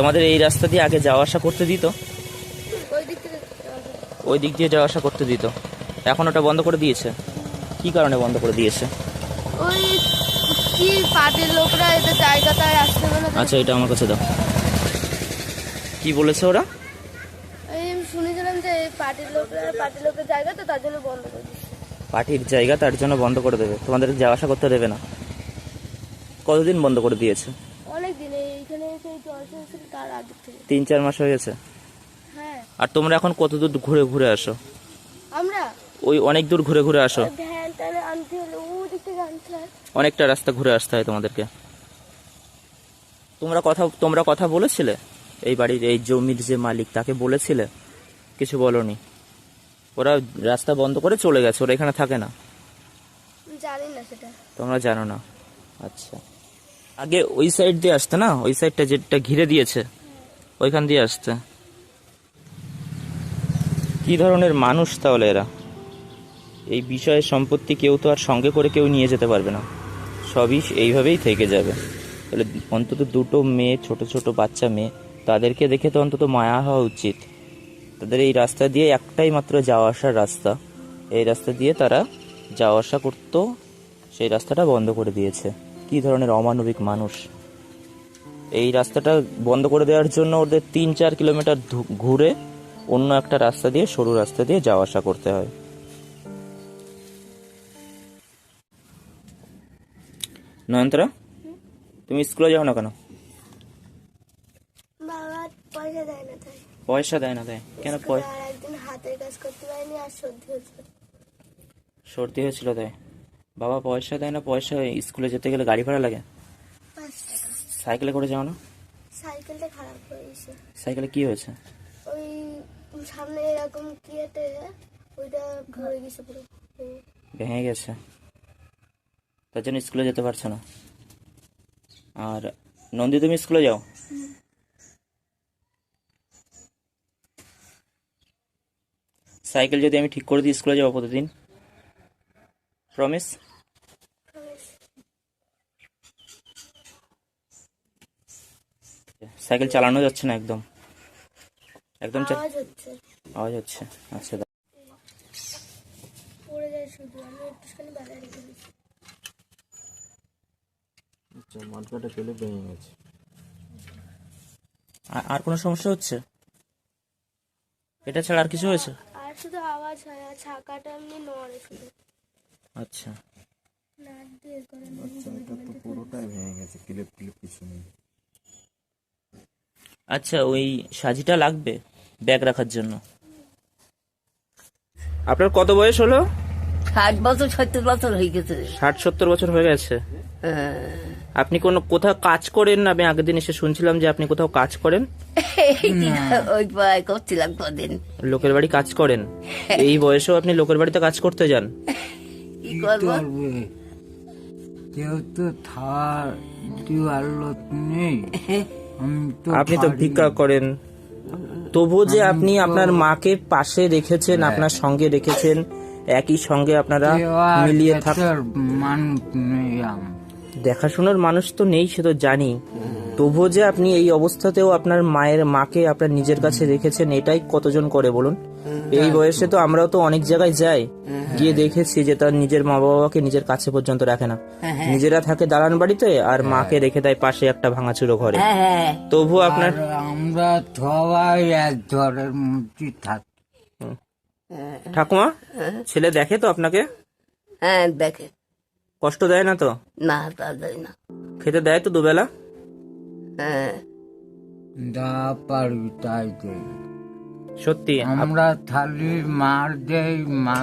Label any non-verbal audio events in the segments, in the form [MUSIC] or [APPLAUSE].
তোমাদের এই রাস্তা দিয়ে আগে যাওয়া আসা করতে দিত। ওই দিক থেকে ওই দিক দিয়ে যাওয়া আসা করতে দিত। এখন ওটা বন্ধ করে দিয়েছে। কি কারণে বন্ধ করে দিয়েছে? ওই কি পার্টির লোকরা আর আসতে না। আচ্ছা এটা আমার কাছে দাও। কি বলেছে ওরা? শুনেছিলাম যে পার্টির লোকরা পার্টির লোকের জায়গা তো তার জন্য বন্ধ করে পার্টির জায়গা তার জন্য বন্ধ করে দেবে। তোমাদের যাওয়া আসা করতে দেবে না। কতদিন বন্ধ করে দিয়েছে? এইখানে ছিল তার আগে থেকে। তিন চার মাস হয়ে গেছে? হ্যাঁ। আর তোমরা এখন কত দূর ঘুরে ঘুরে আসো? আমরা? ওই অনেক দূর ঘুরে ঘুরে আসো। ভ্যান ট্যান আনতে হলে ও দিক থেকে আনতে হয়। অনেকটা রাস্তা ঘুরে আসতে হয় তোমাদেরকে। তোমরা কথা তোমরা কথা বলেছিলে? এই বাড়ির এই জমির যে মালিক তাকে বলেছিলে? কিছু বলনি। ওরা রাস্তা বন্ধ করে চলে গেছে ওরা এখানে থাকে না। জানি না সেটা। তোমরা জানো না। আচ্ছা। আগে ওই সাইড দিয়ে আসতে না? ওই সাইডটা যেটা ঘিরে দিয়েছে, ওইখান দিয়ে আসতে। কি ধরনের মানুষ তাহলে এরা? এই বিষয়ে সম্পত্তি কেউ তো আর সঙ্গে করে কেউ নিয়ে যেতে পারবে না। সবই এইভাবেই থেকে যাবে। তাহলে অন্তত দুটো মেয়ে, ছোট ছোট বাচ্চা মেয়ে, তাদেরকে দেখে তো অন্তত মায়া হওয়া উচিত। তাদের এই রাস্তা দিয়ে একটাই মাত্র যাওয়া আসার রাস্তা। এই রাস্তা দিয়ে তারা যাওয়া আসা করতো, সেই রাস্তাটা বন্ধ করে দিয়েছে। কি ধরনের অমানবিক মানুষ? এই রাস্তাটা বন্ধ করে দেওয়ার জন্য ওদের তিন চার কিলোমিটার ঘুরে অন্য একটা রাস্তা দিয়ে সরু রাস্তা দিয়ে যাওয়া আসা করতে হয়। নয়নতরা তুমি স্কুলে যাও না কেন? পয়সা দেয় না দেয় কেন পয়- হাতের কাজ করতে পারিনি আর সর্দি হচ্ছে সর্দি হয়েছিল তাই? বাবা পয়সা দেয় না পয়সা স্কুলে যেতে গেলে গাড়ি ভাড়া লাগে। সাইকেলে করে যাও না। সাইকেলটা খারাপ হয়ে গেছে সাইকেলে কি হয়েছে? ওই সামনে এরকম কি একটা ওইটা ঘুরে গেছে পুরো। ভেঙে গেছে। তার জন্য স্কুলে যেতে পারছ না। আর নন্দী তুমি স্কুলে যাও। সাইকেল যদি আমি ঠিক করে দিই স্কুলে যাব প্রতিদিন। প্রমিস সাইকেল চালানো যাচ্ছে না একদম। একদম আওয়াজ হচ্ছে। আচ্ছা আচ্ছা আর- আর কোনো সমস্যা হচ্ছে? এটা ছাড়া আর কিছু হয়েছে? আর শুধু আওয়াজ হয় আর ছাকাটা এমনি নড়ে শুধু। আচ্ছা। আচ্ছা এটা তো পুরোটাই ভেঙে গেছে ক্লিপ ক্লিপ কিছু নেই। আচ্ছা ওই সাজিটা লাগবে ব্যাগ রাখার জন্য। আপনার কত বয়স হলো? ষাট বছর সত্তর বছর হয়ে গেছে। ষাট সত্তর বছর হয়ে গেছে? হ্যাঁ। আপনি কোন কোথাও কাজ করেন না? আমি আগের দিন এসে শুনছিলাম যে আপনি কোথাও কাজ করেন। [LAUGHS] ওই করছিলাম কদিন লোকের বাড়ি কাজ করেন? এই বয়সেও আপনি লোকের বাড়িতে কাজ করতে যান? কি করব? কেউ তো থার নেই। [LAUGHS] আপনি তো ভিক্ষা করেন। তবুও যে আপনি আপনার মাকে পাশে রেখেছেন আপনার সঙ্গে রেখেছেন একই সঙ্গে আপনারা মিলিয়ে থাক দেখাশোনার মানুষ তো নেই সে তো জানি তবুও যে আপনি এই অবস্থাতেও আপনার মায়ের মাকে আপনার নিজের কাছে রেখেছেন এটাই কতজন করে বলুন? এই বয়সে তো আমরাও তো অনেক জায়গায় যাই। গিয়ে দেখেছি যে তার নিজের মা বাবাকে নিজের কাছে পর্যন্ত রাখে না। নিজেরা থাকে দালান বাড়িতে আর মাকে রেখে দেয় পাশে একটা ভাঙাচুরো ঘরে। হ্যাঁ হ্যাঁ। তবু আপনার আমরা সবাই এক ঘরের মধ্যে থাকি। ঠাকুমা ছেলে দেখে তো আপনাকে? হ্যাঁ দেখে। কষ্ট দেয় না তো? না তা যায় না। খেতে দেয় তো দুবেলা? হ্যাঁ যা পারি তাই দেই সত্যি আমরা থালি মার দেই মা।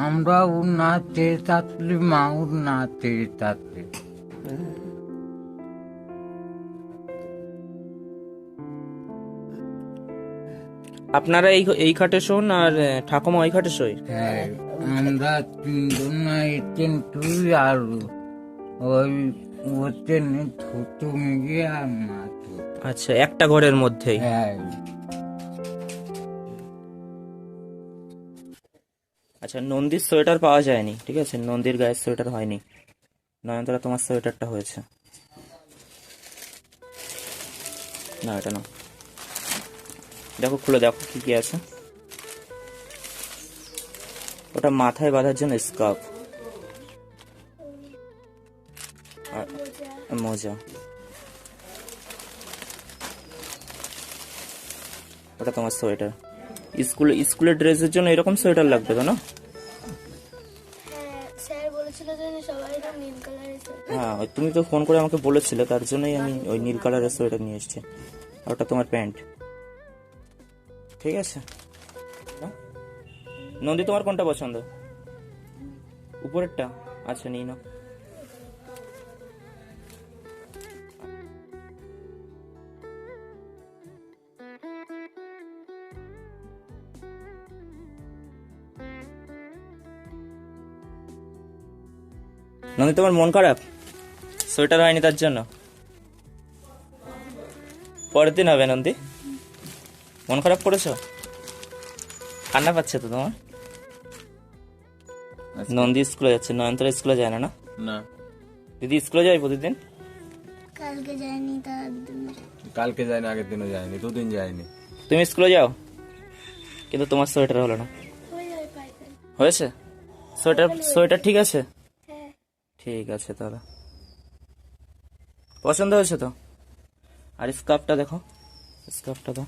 আমরাও নাচে থাকলি মাও নাচে থাকলি আপনারা এই এই খাটে শোন আর ঠাকুমা ওই খাটে শোয়। হ্যাঁ আমরা তিনজন এতেন তুই আর ওই ওতেন ছোট মেয়ে আর মা আচ্ছা একটা ঘরের মধ্যেই? হ্যাঁ। আচ্ছা নন্দীর সোয়েটার পাওয়া যায়নি ঠিক আছে? নন্দীর গায়ের সোয়েটার হয়নি। নয়নতলা তোমার সোয়েটারটা হয়েছে। না এটা না। দেখো খুলে দেখো কি কি আছে। ওটা মাথায় বাঁধার জন্য স্কার্ফ। মোজা। ওটা তোমার সোয়েটার। স্কুলে স্কুলের ড্রেসের জন্য এরকম সোয়েটার লাগবে তো না হ্যাঁ হ্যাঁ তুমি তো ফোন করে আমাকে বলেছিলে তার জন্যই আমি ওই নীল কালারের সোয়েটার নিয়ে এসেছি। আর ওটা তোমার প্যান্ট। ঠিক আছে। হ্যাঁ? নন্দী তোমার কোনটা পছন্দ? উপরেরটা? আচ্ছা নিই না নন্দী তোমার মন খারাপ? সোয়েটার হয়নি তার জন্য? পরের দিন হবে নন্দী। মন খারাপ করেছ? কান্না পাচ্ছে তো তোমার? নন্দী স্কুলে যাচ্ছে নয়নতলা স্কুলে যায় না না? না। দিদি স্কুলে যায় প্রতিদিন? কালকে যায়নি তার কালকে যায়নি আগের দিনও যায়নি দুদিন যায়নি। তুমি স্কুলে যাও। কিন্তু তোমার সোয়েটার হলো না। হয়ে হয়েছে? সোয়েটার সোয়েটার ঠিক আছে? ঠিক আছে তাহলে। পছন্দ হয়েছে তো? আর স্কার্ফটা দেখো। স্কার্ফটা তো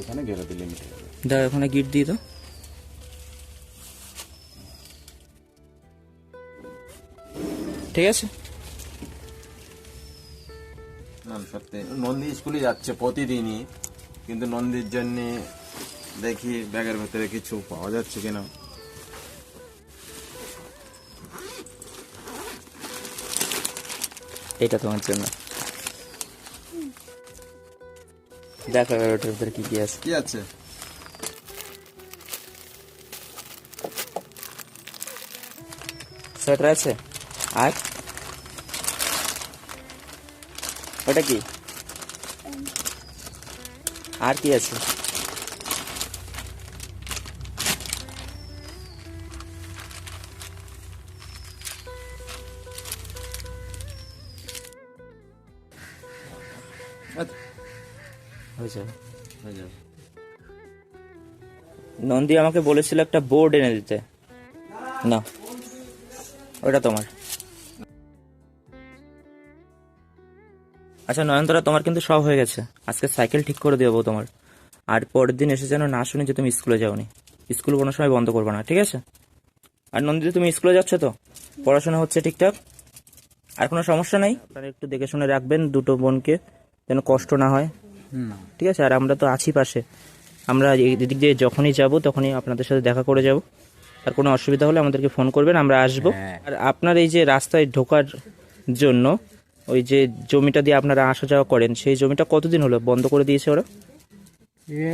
এখানে ঘেরে দিলে মিটে যাবে। দাও ওখানে গিট দিয়ে দাও। ঠিক আছে? না সত্যি। নন্দী স্কুলে যাচ্ছে প্রতিদিনই কিন্তু নন্দীর জন্য দেখি ব্যাগের ভেতরে কিছু পাওয়া যাচ্ছে কিনা। এটা তোমার জন্য। দেখো এবার ওটার ভিতরে কি কি আছে। কি আছে? সোয়েটার আছে? আর? ওটা কি? আর কি আছে? যাবে। নন্দী আমাকে বলেছিল একটা বোর্ড এনে দিতে। না ওটা তোমার। আচ্ছা নয়নতরা তোমার কিন্তু সব হয়ে গেছে। আজকে সাইকেল ঠিক করে দেবো তোমার। আর পরের দিন এসে যেন না শুনি যে তুমি স্কুলে যাওনি। স্কুল কোনো সময় বন্ধ করবে না ঠিক আছে? আর নন্দিতা তুমি স্কুলে যাচ্ছ তো? পড়াশোনা হচ্ছে ঠিকঠাক? আর কোনো সমস্যা নেই? আপনারা একটু দেখে শুনে রাখবেন দুটো বোনকে যেন কষ্ট না হয়। ঠিক আছে? আর আমরা তো আছি পাশে। আমরা এই দিক দিয়ে যখনই যাব তখনই আপনাদের সাথে দেখা করে যাব। আর কোনো অসুবিধা হলে আমাদেরকে ফোন করবেন আমরা আসব। হ্যাঁ। আর আপনার এই যে রাস্তায় ঢোকার জন্য ওই যে জমিটা দিয়ে আপনারা আসা যাওয়া করেন সেই জমিটা কতদিন হলো? বন্ধ করে দিয়েছে ওরা?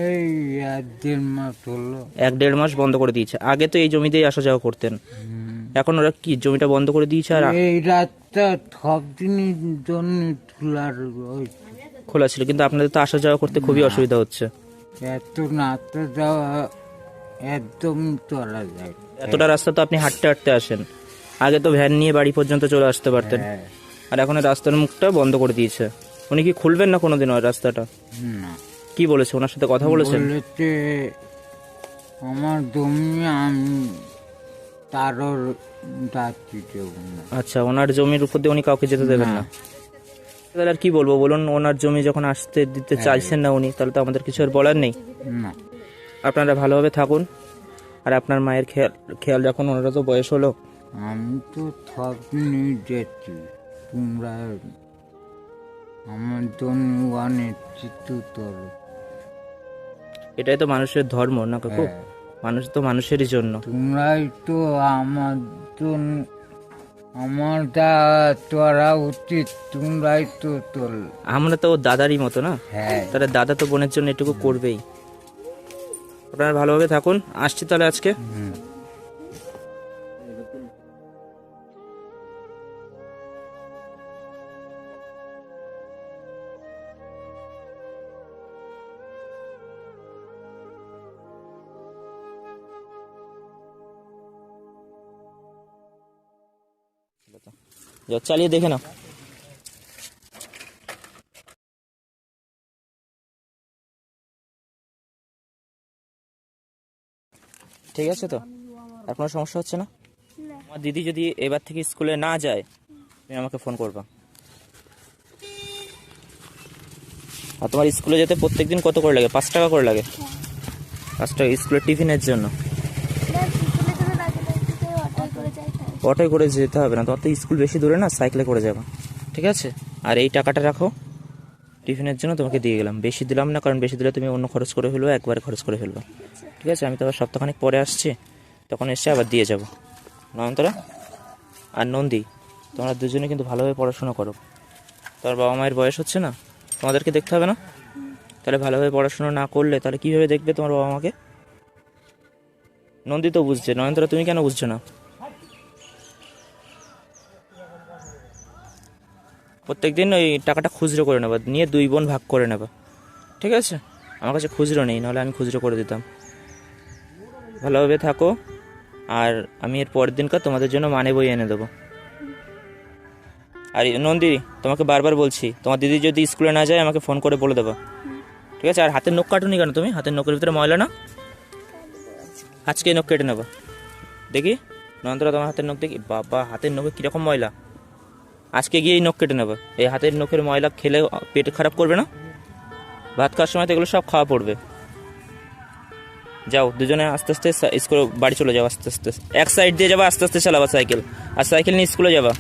এই এক দেড় মাস হলো। এক দেড় মাস বন্ধ করে দিয়েছে। আগে তো এই জমি দিয়ে আসা যাওয়া করতেন এখন ওরা কি জমিটা বন্ধ করে দিয়েছে আর এই রাতটা সব দিনের জন্য রয়েছে খোলা ছিল কিন্তু আপনাদের তো আসা যাওয়া করতে খুবই অসুবিধা হচ্ছে। এত নাতে যাওয়া একদম চলা যায়। এতটা রাস্তা তো আপনি হাঁটতে হাঁটতে আসেন। আগে তো ভ্যান নিয়ে বাড়ি পর্যন্ত চলে আসতে পারতেন। হ্যাঁ। আর এখন রাস্তার মুখটা বন্ধ করে দিয়েছে। উনি কি খুলবেন না কোনোদিন ওই রাস্তাটা? না। কি বলেছে? ওনার সাথে কথা বলেছেন? বলেছে আমার জমি আমি তারও যাচ্ছি আচ্ছা ওনার জমির উপর দিয়ে উনি কাউকে যেতে দেবেন না? তাহলে আর কি বলব? বলুন ওনার জমি যখন আসতে দিতে চাইছেন না উনি তাহলে তো আমাদের কিছু আর বলার নেই। না। আপনারা ভালোভাবে থাকুন। আর আপনার মায়ের খেয়াল খেয়াল রাখুন ওনারা তো বয়স হলো। আমি তো নিয়ে যাচ্ছি তোমরা আমার জন্য অনেক কিছু এটাই তো মানুষের ধর্ম না কাকু? হ্যাঁ। মানুষ তো মানুষেরই জন্য। তোমরাই তো আমার জন্য আমার যা তোরা উচিত তোমরাই তো তোল। আমরা তো ওর দাদারই মতো না? হ্যাঁ। তাহলে দাদা তো বোনের জন্য এটুকু করবেই। আপনারা ভালোভাবে থাকুন আসছি তাহলে আজকে। হুম। যাও চালিয়ে দেখে নাও। ঠিক আছে তো? আর কোনো সমস্যা হচ্ছে না? আমার দিদি যদি এবার থেকে স্কুলে না যায় তুমি আমাকে ফোন করবা। আর তোমার স্কুলে যেতে প্রত্যেকদিন কত করে লাগে? পাঁচ টাকা করে লাগে? পাঁচ টাকা স্কুলের টিফিনের জন্য না স্কুলে করে লাগে না থেকে অটোয় করে যাই তাই অটোয় করে যেতে হবে না। তোমার তো স্কুল বেশি দূরে না সাইকেলে করে যাবা। ঠিক আছে। আর এই টাকাটা রাখো। টিফিনের জন্য তোমাকে দিয়ে গেলাম। বেশি দিলাম না কারণ বেশি দিলে তুমি অন্য খরচ করে ফেলবে একবারে খরচ করে ফেলবে। ঠিক আছে আমি তো আবার সপ্তাহখানিক পরে আসছি। তখন এসে আবার দিয়ে যাব। নয়নতরা আর নন্দী তোমরা দুজনে কিন্তু ভালোভাবে পড়াশোনা করো। তোমার বাবা মায়ের বয়স হচ্ছে না? তোমাদেরকে দেখতে হবে না? তাহলে ভালোভাবে পড়াশোনা না করলে তাহলে কীভাবে দেখবে তোমার বাবা মাকে? নন্দী তো বুঝছে। নয়নতরা তুমি কেন বুঝছ না? প্রত্যেকদিন ওই টাকাটা খুচরো করে নেবা, নিয়ে দুই বোন ভাগ করে নেবা। ঠিক আছে? আমার কাছে খুচরো নেই, নাহলে আমি খুচরো করে দিতাম। ভালোভাবে থাকো, আর আমি এর পরের দিনকার তোমাদের জন্য মানে বই এনে দেবো। আর এই নন্দী তোমাকে বারবার বলছি, তোমার দিদি যদি স্কুলে না যায়, আমাকে ফোন করে বলে দেবো। ঠিক আছে? আর হাতের নখ কাটুনি কেন তুমি? হাতের নখের ভিতরে ময়লা না? আজকে নখ কেটে নেব। দেখি? নন্দরা তোমার হাতের নখ দেখি? বাবা, হাতের নখে কীরকম ময়লা? আজকে গিয়ে এই নখ কেটে নেবে। এই হাতের নখের ময়লা খেলে পেট খারাপ করবে না? ভাত খাওয়ার সময় তো এগুলো সব খাওয়া পড়বে। যাও, দুজনে আস্তে আস্তে স্কুলে বাড়ি চলে যাও, আস্তে আস্তে। এক সাইড দিয়ে যাবা, আস্তে আস্তে চালাবা সাইকেল আর সাইকেল নিয়ে স্কুলে যাবা।